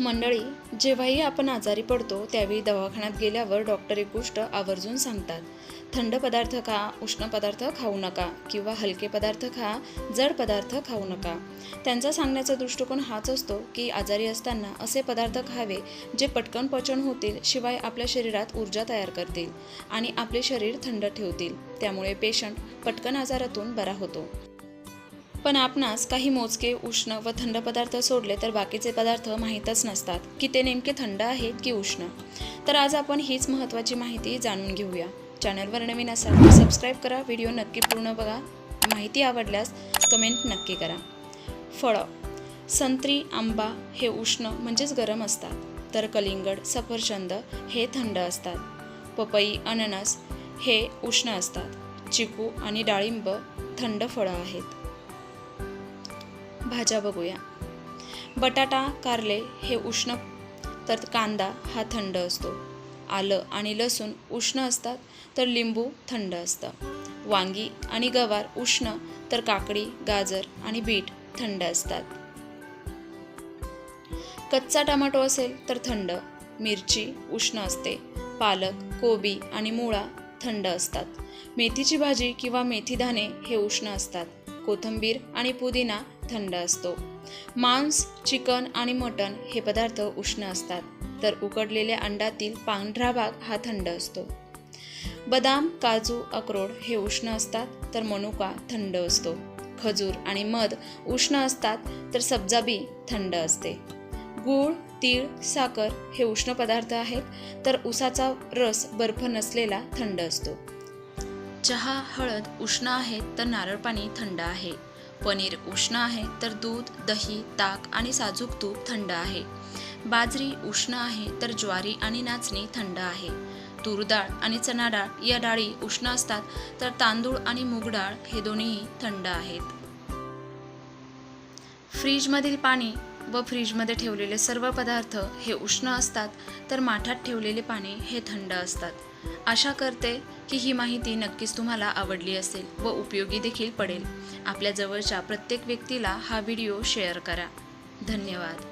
मंडळी जेव्हाही आपण आजारी पडतो त्यावेळी दवाखान्यात गेल्यावर डॉक्टर एक गोष्ट आवर्जून सांगतात. थंड पदार्थ खा उष्ण पदार्थ खाऊ नका किंवा हलके पदार्थ खा जड पदार्थ खाऊ नका. त्यांचा सांगण्याचा दृष्टिकोन हाच असतो की आजारी असताना असे पदार्थ खावे जे पटकन पचन होतील शिवाय आपल्या शरीरात ऊर्जा तयार करतील आणि आपले शरीर थंड ठेवतील. त्यामुळे पेशंट पटकन आजारातून बरा होतो. पण आपणास काही मोजके उष्ण व थंड पदार्थ सोडले तर बाकीचे पदार्थ माहीतच नसतात की ते नेमके थंड आहेत की उष्ण. तर आज आपण हीच महत्त्वाची माहिती जाणून घेऊया. चॅनलवर नवीन असाल तर सबस्क्राईब करा व्हिडिओ नक्की पूर्ण बघा. माहिती आवडल्यास कमेंट नक्की करा. फळं. संत्री आंबा हे उष्ण म्हणजेच गरम असतात. तर कलिंगड सफरचंद हे थंड असतात. पपई अननस हे उष्ण असतात. चिकू आणि डाळिंब थंड फळं आहेत. भाज्या बघूया. बटाटा कारले हे उष्ण तर कांदा हा थंड असतो. आलं आणि लसूण उष्ण असतात तर लिंबू थंड असतं. वांगी आणि गवार उष्ण तर काकडी गाजर आणि बीट थंड असतात. कच्चा टमाटो असेल तर थंड. मिरची उष्ण असते. पालक कोबी आणि मुळा थंड असतात. मेथीची भाजी किंवा मेथी दाणे हे उष्ण असतात. कोथिंबीर आणि पुदिना थंड असतो. मांस चिकन आणि मटण हे पदार्थ उष्ण असतात तर उकडलेल्या अंडातील पांढरा भाग हा थंड असतो. बदाम काजू अक्रोड हे उष्ण असतात तर मनुका थंड असतो. खजूर आणि मध उष्ण असतात तर सब्जाबी थंड असते. गूळ तीळ साखर हे उष्ण पदार्थ आहेत तर उसाचा रस बर्फ नसलेला थंड असतो. चहा हळद उष्ण आहेत तर नारळ पाणी थंड आहे. पनीर उष्ण आहे तर दूध दही ताक आणि साजूक तूप थंड आहे. बाजरी उष्ण आहे तर ज्वारी आणि नाचणी थंड आहे. तूर डाळ आणि चणा डाळ या डाळी उष्ण असतात तर तांदूळ आणि मूग डाळ हे दोन्हीही थंड आहेत. फ्रीजमधील पाणी व फ्रीजमध्ये ठेवलेले सर्व पदार्थ हे उष्ण असतात तर माठात ठेवलेले पाणी हे थंड असतात. आशा करते की ही माहिती नक्कीच तुम्हाला आवडली असेल व उपयोगी देखील पडेल. आपल्या जवळच्या प्रत्येक व्यक्तीला हा व्हिडिओ शेअर करा. धन्यवाद.